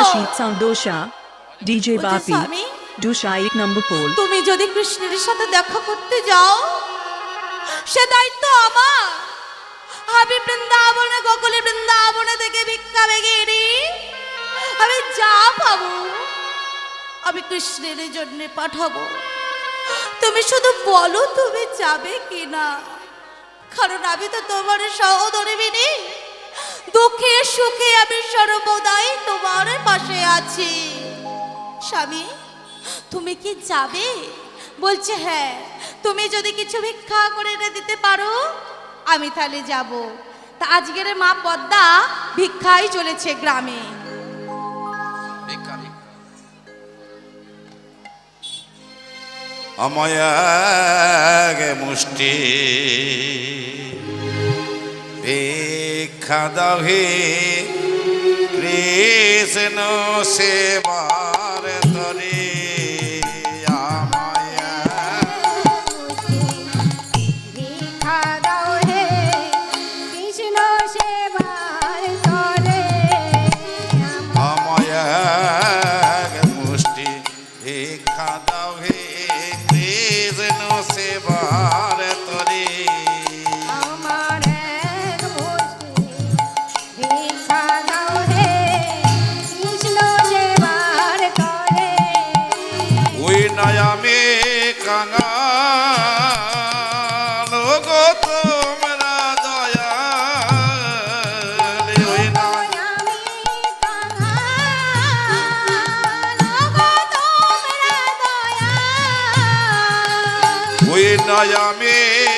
Ashit Sound Dosha, DJ Bapi, Dusha এক নম্বর pole তুমি যদি কৃষ্ণের সাথে দেখা করতে যাও সে দায়িত্ব আমার। আমি বৃন্দাবনে গোকুলে বৃন্দাবনে থেকে ভিক্ষা বেগে নিই আমি যা পাবো আমি কৃষ্ণের জন্য পাঠাবো। তুমি শুধু বলো তুমি যাবে কি না কারণ আমি তো তোমার সহোদরী বিনি দুঃখে সুখে আমি সর্বদাই তোমার পাশে আছি। স্বামী, তুমি কি যাবে? বলছে হ্যাঁ। তুমি যদি কিছু ভিক্ষা করে এনে দিতে পারো, আমি তাহলে যাব। তা আজকের মা পদ্মা ভিক্ষাই চলেছে গ্রামে। আমায় মুষ্টি ভিক্ষা দাও হে কৃষ্ণ সেবার নয়ামে।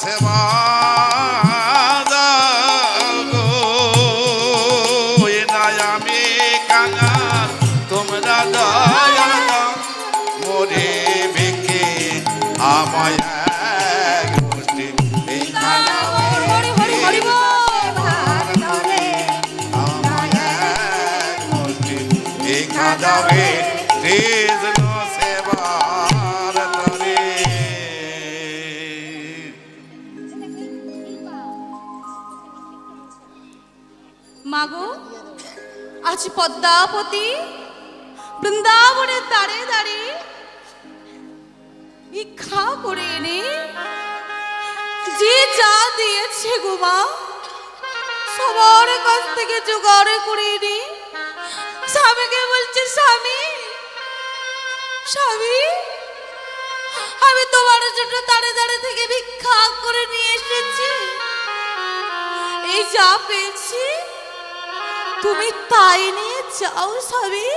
সেবা আজ পদ্মাপতি বৃন্দাবনের দাঁড়ে দাঁড়িয়ে ভিক্ষা করে এনে যে যা দিয়েছে গো মা সবার কাছ থেকে জোগাড় করে এনে স্বামীকে বলছে স্বামী স্বামী আমি তোমার জন্য দাঁড়ে দাঁড়ে থেকে ভিক্ষা করে নিয়ে এসেছি এই যা পেয়েছি তুমি তাই নিয়ে যাও স্বামী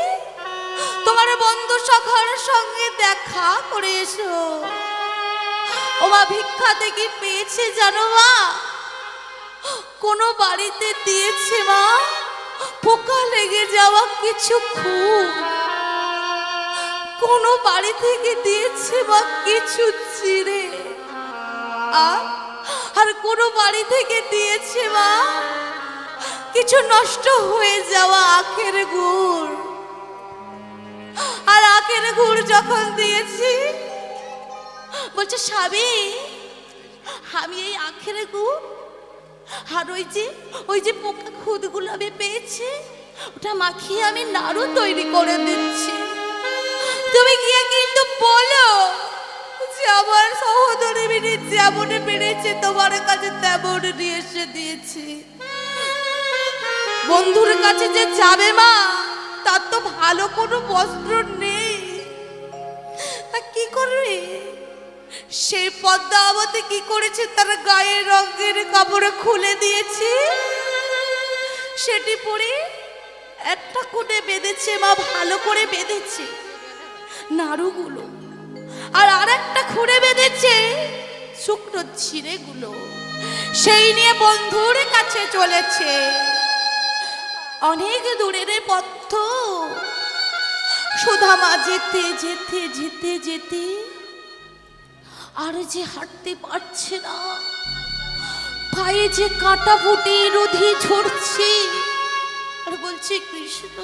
তোমার বন্ধু সখার সঙ্গে দেখা করে এসো। ও মা ভিক্ষা থেকে পেয়েছে জানো মা? কোনো বাড়িতে দিয়েছে মা? পোকা লেগে যাওয়া কিছু খুব। কোনো বাড়ি থেকে দিয়েছে বা কিছু চিড়ে। আর কোনো বাড়ি থেকে দিয়েছে মা? কিছু নষ্ট হয়ে যাওয়া আখের গুড়। আর আখের গুড় যখন দিয়েছি, বলছে, স্বামী, আমি এই আখের গুড় আর ওই যে ওই যে পোকা খুদগুলো আমি পেয়েছি, ওটা মাখিয়ে আমি নাড়ু তৈরি করে দিচ্ছি। তুমি গিয়ে কিন্তু বলো যে আমার সহোদরি মিনি যেমন পেরেছে, তোমার কাছে তেমন নিয়ে এসে দিয়েছি। বন্ধুর কাছে যে যাবে মা, তার তো ভালো কোনো বস্ত্র নেই। তা কি করবে? সেই পদ্মাবতী কি করেছে? তার গায়ের রঙের কাপড় খুলে দিয়েছে। সেটি পরে একটা কোণে বেঁধেছে মা, ভালো করে বেঁধেছে নাড়ুগুলো। আর আর একটা খুঁড়ে বেঁধেছে শুকনো ছিঁড়েগুলো। সেই নিয়ে বন্ধুর কাছে চলেছে। অনেক দূরের পথ সুধামা যেতে যেতে যেতে যেতে আর যে হাঁটতে পারছে না পায়ে যে কাটা ফুটে রোধি ঝরছে। আর বলছে কৃষ্ণ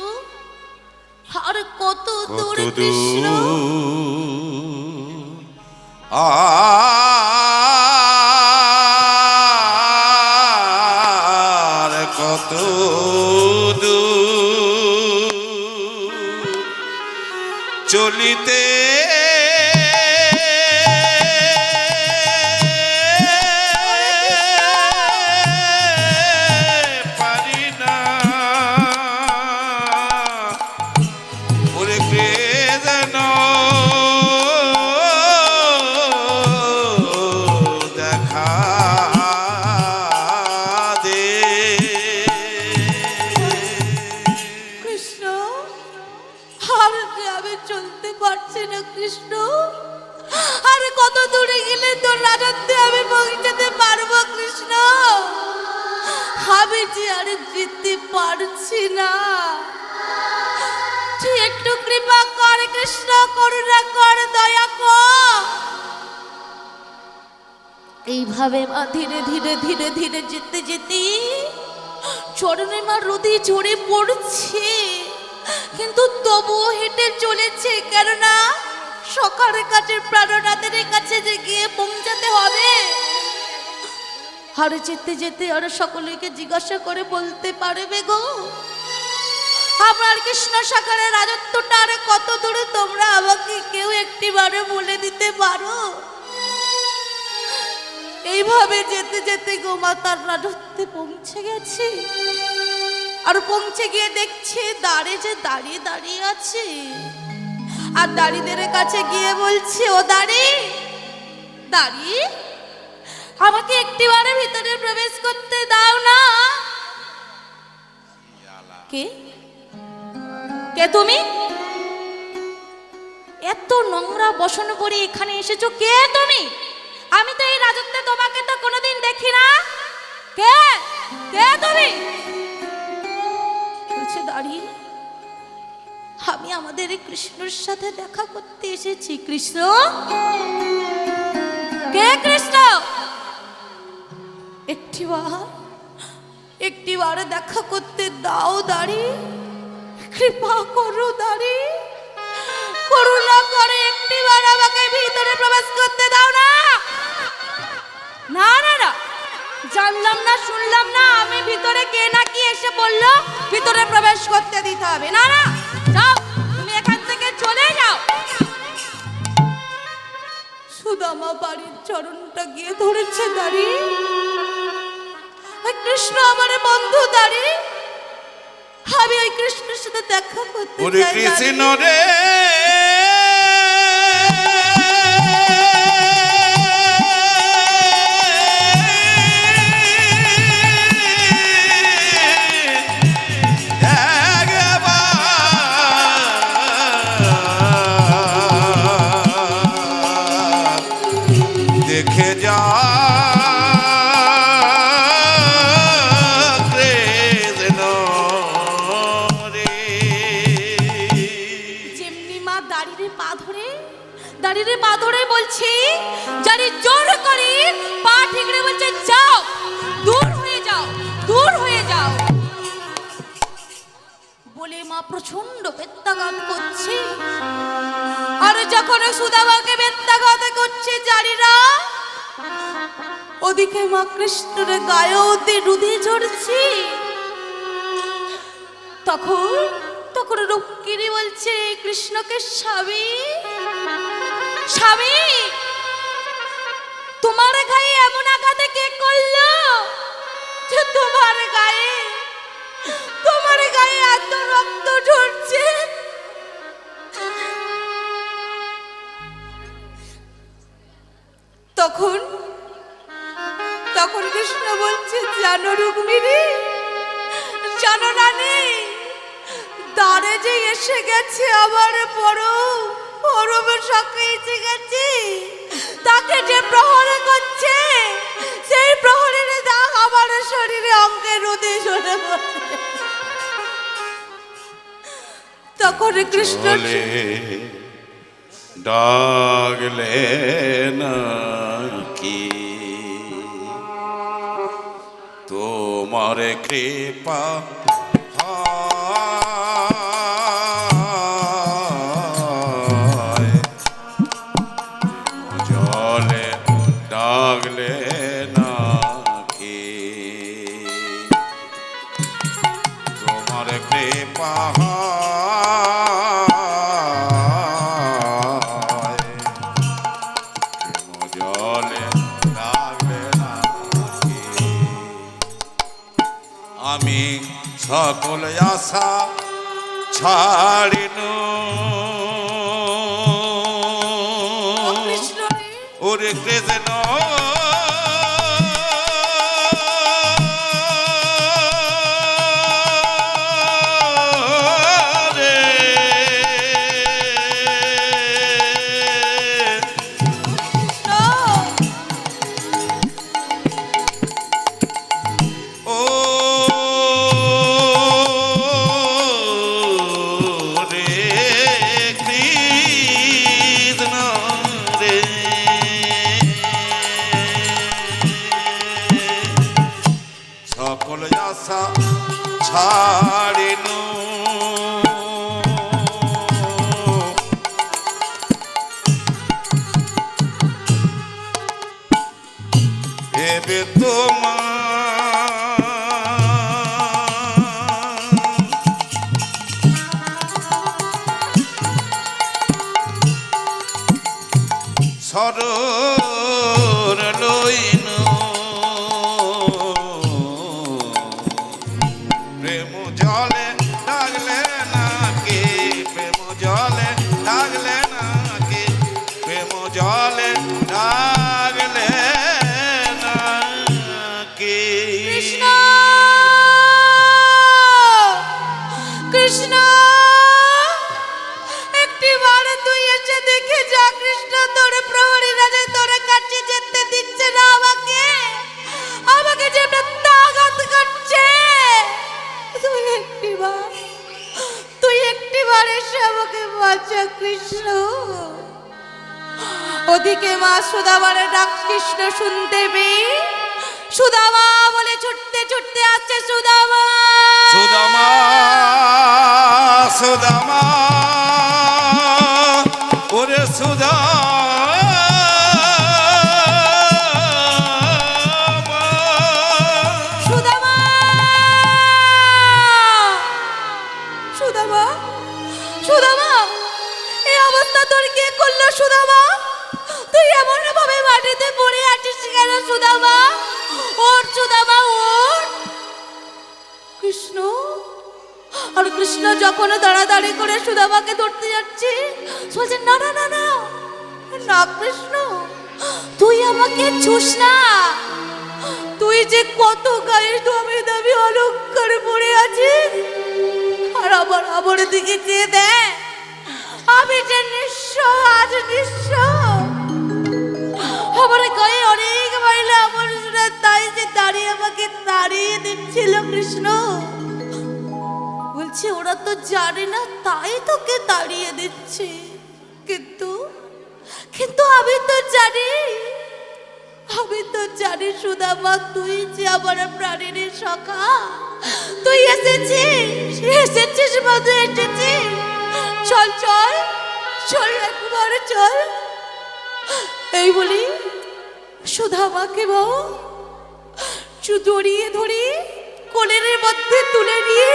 আর কত দূর কৃষ্ণ? আর এইভাবে মা। ধীরে ধীরে ধীরে ধীরে যেতে যেতে চরণে মা রোদে ঝরে পড়ছে। কিন্তু তবুও হেঁটে চলেছে কেননা সকালের কাছে প্রাণনাথের কাছে যে গিয়ে পৌঁছাতে হবে। আর যেতে যেতে আর সকলকে জিজ্ঞাসা করে বলতে পারবে গো। আমার কৃষ্ণ সাগরের রাজত্বটা আর কত দূরে তোমরা আমাকে কেউ একটিবারে বলে দিতে পারো? এইভাবে যেতে যেতে গোমাতার রাজত্বে পৌঁছে গেছে। আর পৌঁছে গিয়ে দেখছে দাঁড়ে যে দাঁড়িয়ে দাঁড়িয়ে আছে। আর দাঁড়িদের কাছে গিয়ে বলছে, ও দাঁড়ি দাঁড়ি, আমাকে একটিবারে ভিতরে প্রবেশ করতে দাও না। কে? কে তুমি? এত নোংরা বসন পরে এখানে এসেছ, কে তুমি? আমি তো এই রাজত্বে তোমাকে তো কোনোদিন দেখি না। কে? কে তুমি? দাঁড়িয়ে আমি আমাদের এই কৃষ্ণর সাথে দেখা করতে এসেছি, কৃষ্ণ। কে কৃষ্ণ? একটিবার একটিবার দেখা করতে দাও, দাঁড়ি। কৃপা করো, দাঁড়ি। করুণা করে একটিবার আমাকে ভিতরে প্রবেশ করতে দাও না। না না না। জানলাম না শুনলাম না। আমি ভিতরে কে না কি এসে বলল? ভিতরে প্রবেশ করতে দিতে হবে। না না যাও তুমি এখান থেকে চলে যাও। সুদামা বাড়ির চরণটা গিয়ে ধরেছে ওই কৃষ্ণ আমার বন্ধু দাঁড়িয়ে। আমি ওই কৃষ্ণের সাথে দেখা করতে চাই কৃষ্ণ দাঁড়ি। রে। যখন সুদামাকে বেত্যাঘাত করছে না ওদিকে মা কৃষ্ণের গায়ে অতি রুধি ঝরছে। তখন তখন রুক্মিণী বলছে, কৃষ্ণকে স্বামী স্বামী, তোমার গায়ে এমন আঘাতে কে করল যে তোমার গায়ে তোমার গায়ে এত রক্ত ঝরছে তখন তখন কৃষ্ণ বলছে, জানো রুক্মিণী, জানো রানী, দ্বারে যে এসে গেছে আমার বড় পরমের সঙ্গে এসে গেছে তাকে যে প্রহর করছে, সেই প্রহরের দাগ আমার শরীরে অঙ্গে রোদে সরে। তখন কৃষ্ণ ডাগলে নাকি তোমার কৃপা আশা ছাড়িনু। ওরে কৃষ্ণ এবে তোমার তুই একটি বার তুই একটি বার এসে আমাকে বাঁচা কৃষ্ণ। ওদিকে মা সুদামারে ডাক কৃষ্ণ, শুনতে পেয়ে? সুদামা বলে, ছুটতে ছুটতে আসছে সুদামা। সুদামা সুদামা, ওরে সুদামা। সুদামা, তুই এমন ভাবে মাটিতে পড়ে আছিস কেন সুদামা? ওর সুদামা ওর। কৃষ্ণ, আর কৃষ্ণ যখন দাঁড়াদাঁড়ি করে সুদামাকে ধরতে যাচ্ছে, বলছে, না না না না না কৃষ্ণ, তুই আমাকে ছুস না। তুই যে কত গায়ে দামি দামি অলঙ্কার পরে আছিস, আর আবার আমার দিকে চেয়ে দেয় আমি যে নিঃস্ব আজ নিঃস্ব। আমার গায়ে অনেক মাইলে আমার তাই যে দাঁড়িয়ে আমাকে তাড়িয়ে দিচ্ছিল কৃষ্ণ। বলছে, ওরা তো জানে না, তাই তোকে তাড়িয়ে দিচ্ছে। কিন্তু কিন্তু আমি তো জানি, আমি তো জানি সুদামা, তুই যে আমার প্রাণীর সখা, তুই এসেছিস এসেছিস মধু এসেছিস চল চল। চল একবার, চল। এই বলি সুধামাকে বাও জড়িয়ে ধরে, কোলের মধ্যে তুলে নিয়ে,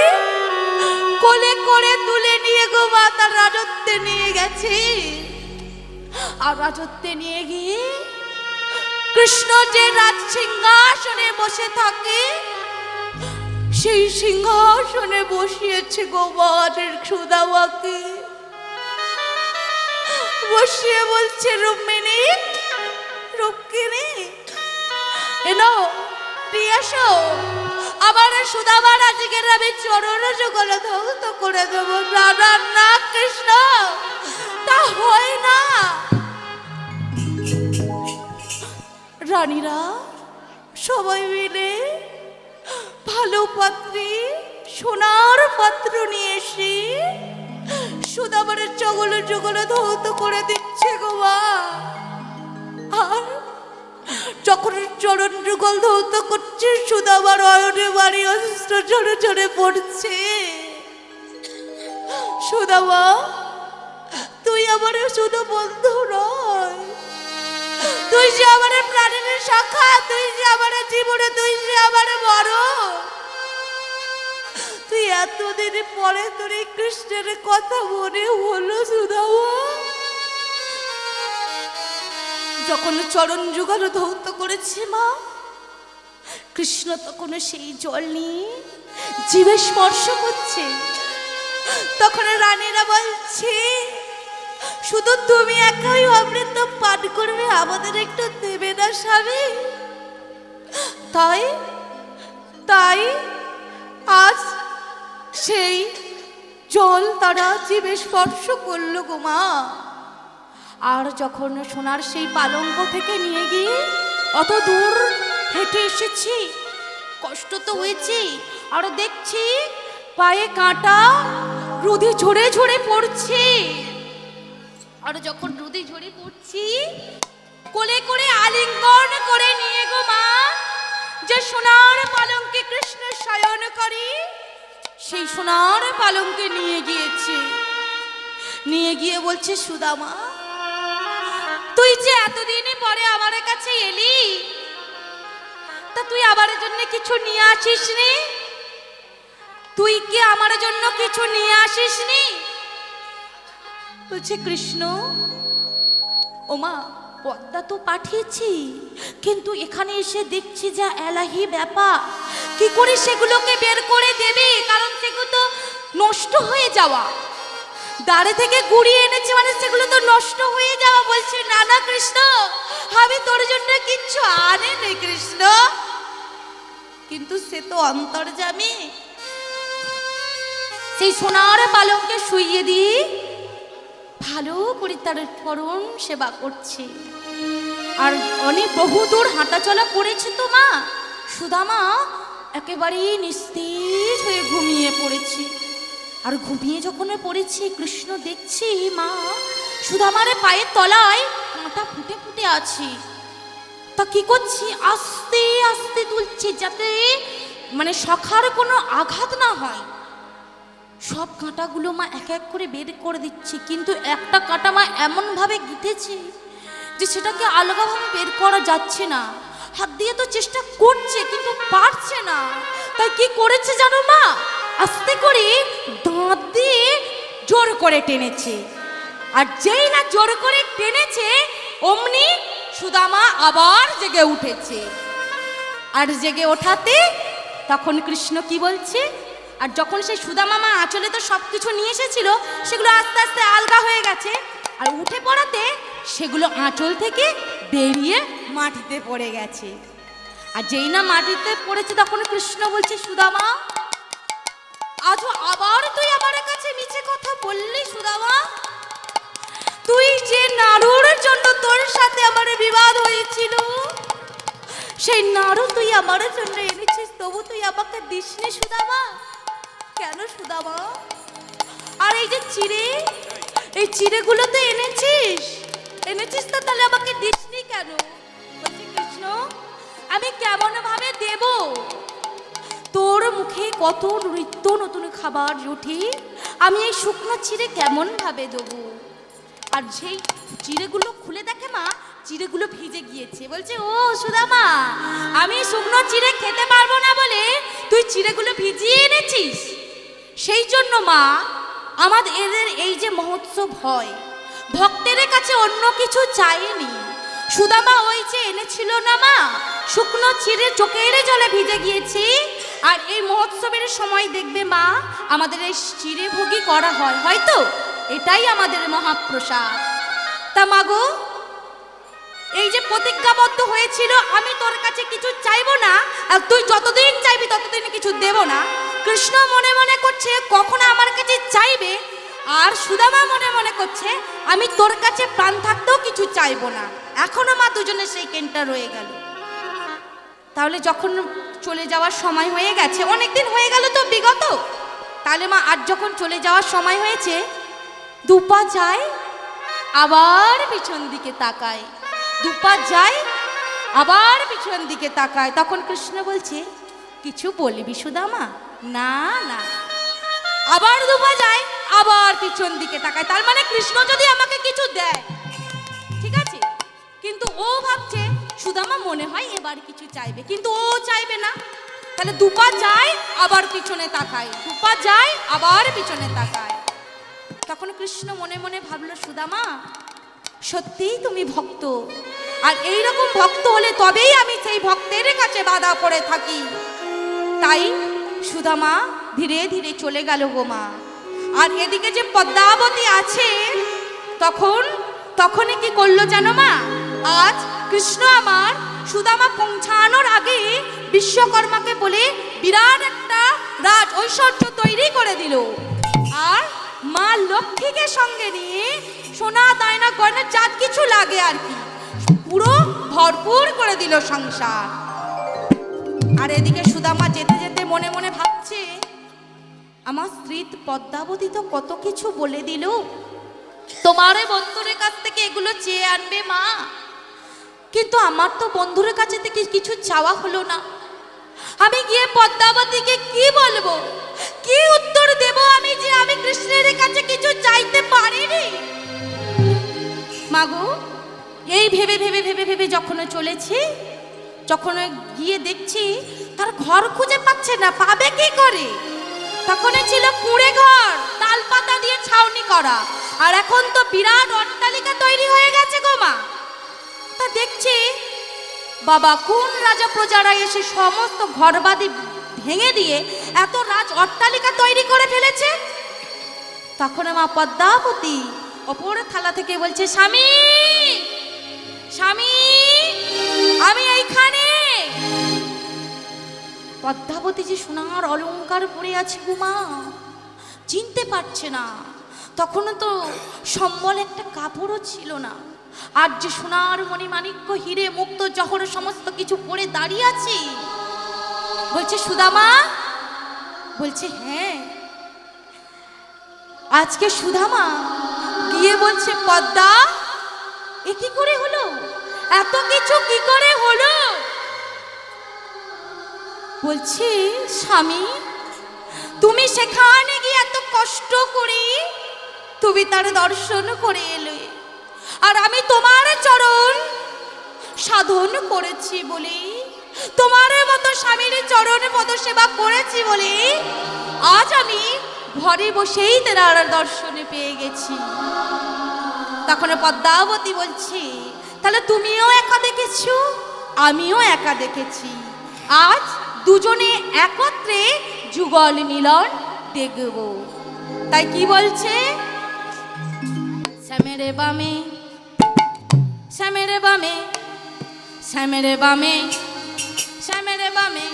কোলে করে তুলে নিয়ে গো মা, তার রাজত্বে নিয়ে গেছে। আর রাজত্বে নিয়ে গিয়ে কৃষ্ণ যে রাজ সিংহাসনে বসে থাকে, সেই সিংহাসনে বসিয়েছে গোমানের সুদামাকে বসিয়ে বলছে, রুক্মিণী রুক্মিণী এনো আসো আমার সুদামার আজকের আমি চরণ যুগল ধ্বংস করে দেবো। না না, কৃষ্ণ, তা হয় না। রানীরা সবাই মিলে ভালো পাত্রী, সোনার পাত্র নিয়ে এসে সুদামার চগল চগল ধৌত করে দিচ্ছে গো মা। আর যখন চরণ যুগল ধৌত করছে, সুদামার অয়নে বাড়ি অস্ত্র ঝরে ঝরে পড়ছে। সুদামা, তুই আমার শুধু বন্ধু নয়। তুই যে আমার প্রাণের শাখা, তুই যে আমার জীবনে, তুই যে আমার বড় তুই এতদিন পরে তোর এই কৃষ্ণের কথা মনে হলো সুদামা যখন চরণ যুগল ধৌত করেছে মা, কৃষ্ণ তখন সেই জল নিয়ে জীবে স্পর্শ করছে। তখন রানীরা বলছে, শুধু তুমি একাই অমৃত পান করবে, আমাদের একটু দেবে না স্বামী। তাই তাই আজ সেই জল তারা জীবে স্পর্শ করল গো মা। আর যখন সোনার সেই পালঙ্ক থেকে নিয়ে গিয়ে অত দূর হেঁটে এসেছি, কষ্ট তো হয়েছি, আর দেখছি পায়ে কাঁটা রোদে ঝরে ঝরে পড়ছে। আর যখন রোদে ঝরে পড়ছি, কোলে করে আলিঙ্গন করে নিয়ে গো মা, যে সোনার পালঙ্কে কৃষ্ণ শয়ন করি সেই সোনার পালঙ্কে নিয়ে গিয়েছে। নিয়ে গিয়ে বলছে, সুদামা, তুই যে এতদিনে পরে আমার কাছে এলি, তা তুই আমার জন্য কিছু নিয়ে আসিস নি তুই কি আমার জন্য কিছু নিয়ে আসিস নি বলছে, কৃষ্ণ, ওমা পদ্মা তো পাঠিয়েছি, কিন্তু এখানে এসে দেখছি যা এলাহি ব্যাপার। কি করে সেগুলোকে বের করে দেবে? কারণ সেগুলো তো নষ্ট হয়ে যাওয়া। দাঁড়ে থেকে গুড়িয়ে এনেছে মানে সেগুলো তো নষ্ট হয়ে যাওয়া বলছে না না কৃষ্ণ, আমি তোর জন্য কিচ্ছু আনে নেই কৃষ্ণ। কিন্তু সে তো অন্তর্জামী সেই সোনার পালঙ্কে শুইয়ে দিয়ে ভালো করে তার স্মরণ সেবা করছে। আর অনেক বহুদূর হাঁটাচলা করেছে তো মা। সুদামা একেবারেই নিস্তেজ হয়ে ঘুমিয়ে পড়েছে। আর ঘুমিয়ে যখন পড়েছি, কৃষ্ণ দেখছি মা সুদামারে পায়ের তলায় কাঁটা ফুটে ফুটে আছে। তা কি করছি? আস্তে আস্তে তুলছি যাতে মানে সখার কোনো আঘাত না হয়। সব কাঁটাগুলো মা এক এক করে বের করে দিচ্ছে, কিন্তু একটা কাঁটা মা এমনভাবে গিটেছে যে সেটাকে আলগাভাবে বের করা যাচ্ছে না। হাত দিয়ে তো চেষ্টা করছে, কিন্তু পারছে না। তাই কি করেছে জানো মা? আস্তে করে দাঁত দিয়ে জোর করে টেনেছে। আর যেই না জোর করে টেনেছে, অমনি সুদামা আবার জেগে উঠেছে। আর জেগে ওঠাতে তখন কৃষ্ণ কি বলছে? আর যখন সেই সুদামামা আঁচলে তো সব কিছু নিয়ে এসেছিল, সেগুলো আস্তে আস্তে আলগা হয়ে গেছে। আর উঠে পড়াতে সেগুলো আঁচল থেকে বেরিয়ে মাটিতে পড়ে গেছে। আর যেই না মাটিতে পড়েছে, তখন কৃষ্ণ বলছে, সুদামা আজও আবার তুই আমার কাছে নিচে কথা বললি, সুদামা। তুই যে নাড়ুর জন্য তোর সাথে আমার বিবাদ হয়েছিল, সেই নাড়ু তুই আমার জন্য এনেছিস, তবু তুই আমাকে দিসনি, সুদামা। কেন, সুদামা? আর এই যে চিড়ে, এই চিড়েগুলো তো এনেছিস? এনেছিস তো তাহলে আমাকে দিসনি কেন? বলছি, কৃষ্ণ, আমি কেমন ভাবে দেব? তোর মুখে কত নিত্য নতুন খাবার রুটি, আমি এই শুকনো চিড়ে কেমন ভাবে দেবো? আর সেই চিড়েগুলো খুলে দেখে মা, চিড়েগুলো ভিজে গিয়েছে। বলছে, ও সুদামা, আমি শুকনো চিড়ে খেতে পারব না বলে তুই চিড়েগুলো ভিজিয়ে এনেছিস? সেই জন্য মা, আমাদের এদের এই যে মহোৎসব হয় ভক্তের কাছে অন্য কিছু চাইনি। সুদামা ওই যে এনেছিল না মা? শুকনো চিড়ে চোখের জলে ভিজে গিয়েছি। আর এই মহোৎসবের সময় দেখবে মা, আমাদের এই চিড়ে ভোগী করা হয়, হয়তো? এটাই আমাদের মহাপ্রসাদ। তা মাগো এই যে প্রতিজ্ঞাবদ্ধ হয়েছিল, আমি তোর কাছে কিছু চাইব না, আর তুই যতদিন চাইবি ততদিন কিছু দেব না। কৃষ্ণ মনে মনে করছে, কখন আমার কাছে চাইবে? আর সুদামা মনে মনে করছে, আমি তোর কাছে প্রাণ থাকতেও কিছু চাইব না। এখনও মা দুজনের সেই কেনটা রয়ে গেল। তাহলে যখন চলে যাওয়ার সময় হয়ে গেছে অনেক দিন হয়ে গেল তো বিগত। তাহলে মা আর যখন চলে যাওয়ার সময় হয়েছে, দুপা যায়, আবার পিছন দিকে তাকায়। দুপা যায়, আবার পিছন দিকে তাকায়। তখন কৃষ্ণ বলছে, কিছু বলবি সুদামা? না না। আবার দুপা যায় আবার পিছন দিকে তাকায়। তার মানে কৃষ্ণ যদি আমাকে কিছু দেয়, ঠিক আছে? কিন্তু ও ভাবছে, সুদামা মনে হয় এবার কিছু চাইবে। কিন্তু ও চাইবে না। তাহলে দুপা যায়, আবার পিছনে তাকায়। দুপা যায়, আবার পিছনে তাকায়। তখন কৃষ্ণ মনে মনে ভাবলো, সুদামা, সত্যিই তুমি ভক্ত। আর এই রকম ভক্ত হলে তবেই আমি সেই ভক্তের কাছে বাধা পড়ে থাকি। তাই সুদামা ধীরে ধীরে চলে গেল গো মা। আর এদিকে যে পদ্মাবতী আছে, তখন, তখনই কি করল জানো মা? আজ কৃষ্ণ আমার সুদামা পৌঁছানোর আগে বিশ্বকর্মাকে বলে বিরাট একটা রাজ ঐশ্বর্য তৈরি করে দিল। আর মা লক্ষ্মীকে সঙ্গে নিয়ে সোনা, দায়না গয়না যা কিছু লাগে আর কি। পুরো ভরপুর করে দিল সংসার। আর এদিকে সুদামা যেতে যেতে মনে মনে ভাবছে আমার স্ত্রী পদ্মাবতী তো কত কিছু বলে দিল? তোমার বন্ধুরের কাছ থেকে এগুলো চেয়ে আনবে মা। কিন্তু আমার তো বন্ধুরের কাছে থেকে কিছু চাওয়া হলো না। আমি গিয়ে পদ্মাবতীকে কি বলব? কি উত্তর দেব আমি যে আমি কৃষ্ণের কাছে কিছু চাইতে পারিনি? মাগো এই ভেবে ভেবে ভেবে ভেবে যখন চলেছি যখন গিয়ে দেখছি তার ঘর খুঁজে পাচ্ছে না পাবে কি করে? তখন ছিল কুঁড়ে ঘর তাল পাতা দিয়ে ছাউনি করা। আর এখন তো বিরাট অট্টালিকা তৈরি হয়ে গেছে গো মা। তা দেখছি বাবা কোন রাজা প্রজারা এসে সমস্ত ঘরবাদি ভেঙে দিয়ে এত রাজ অট্টালিকা তৈরি করে ফেলেছে? তখন মা পদ্মাবতী অপর থালা থেকে বলছে, স্বামী! স্বামী! আমি এইখানে পদ্মাবতী যে সোনার অলংকার পরে আছে গুমা চিনতে পারছে না। তখনও তো সম্বল একটা কাপড়ও ছিল না। আর যে সোনার মণি মাণিক্য হিরে মুক্ত জহর সমস্ত কিছু পরে দাঁড়িয়ে আছি। বলছে সুদামা বলছে হ্যাঁ। আজকে সুদামা গিয়ে বলছে, পদ্মা, এ কি করে হলো? এত কিছু কি করে হলো? বলছি, স্বামী, তুমি সেখানে গিয়ে এত কষ্ট করে তুমি তার দর্শন করে এলে। আর আমি তোমার চরণ সাধন করেছি বলে, তোমার মতো স্বামীর চরণ পদ সেবা করেছি বলে আজ আমি ঘরে বসেই তেনার দর্শনে পেয়ে গেছি। তখন পদ্মাবতী বলছি, তাহলে তুমিও একা দেখেছ? আমিও একা দেখেছি। আজ দুজনে একত্রে যুগল মিলন দেখব। তাই কি বলছে? শ্যামেরে বামে শ্যামেরে বামে শ্যামেরে বামে শ্যামেরে বামে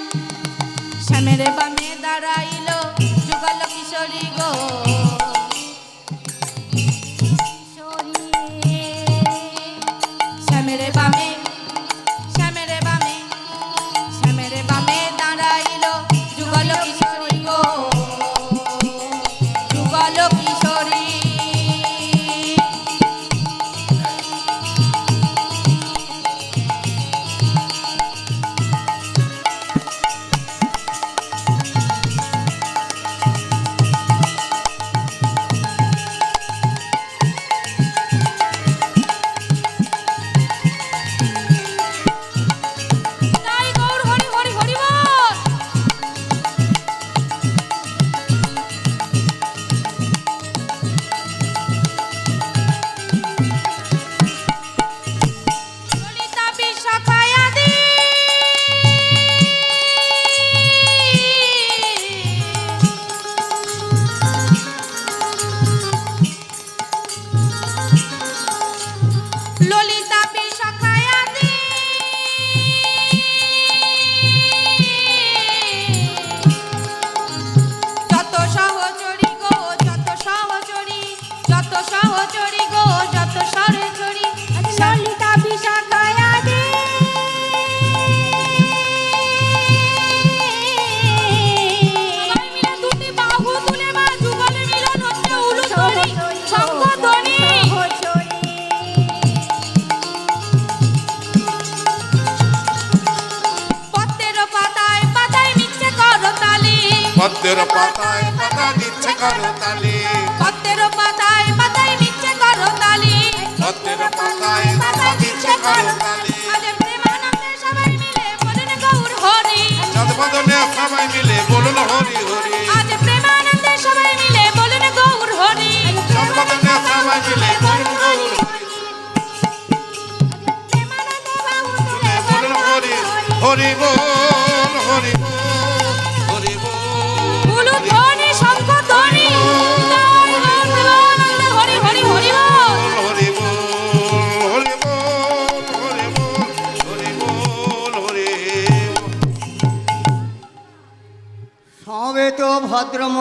শ্যামেরে বামে দাঁড়াইল পাতায় পাতা দিচ্ছে করো তালি। পত্রের পাতায় পাতায় নিচ্ছে করো তালি। পত্রের পাতায় পাতা দিচ্ছে করো তালি। আজ প্রেমানন্দে সবাই মিলে বলেন গৌর হরি। চাঁদ সবাই মিলে বলুন হরি হরি। আজ প্রেমানন্দে সবাই মিলে বলেন গৌর হরি। চাঁদ সবাই মিলে বলুন গৌর হরি। প্রেমানন্দে বাহু তুলে বলুন হরি। হরি বল। ভদ্র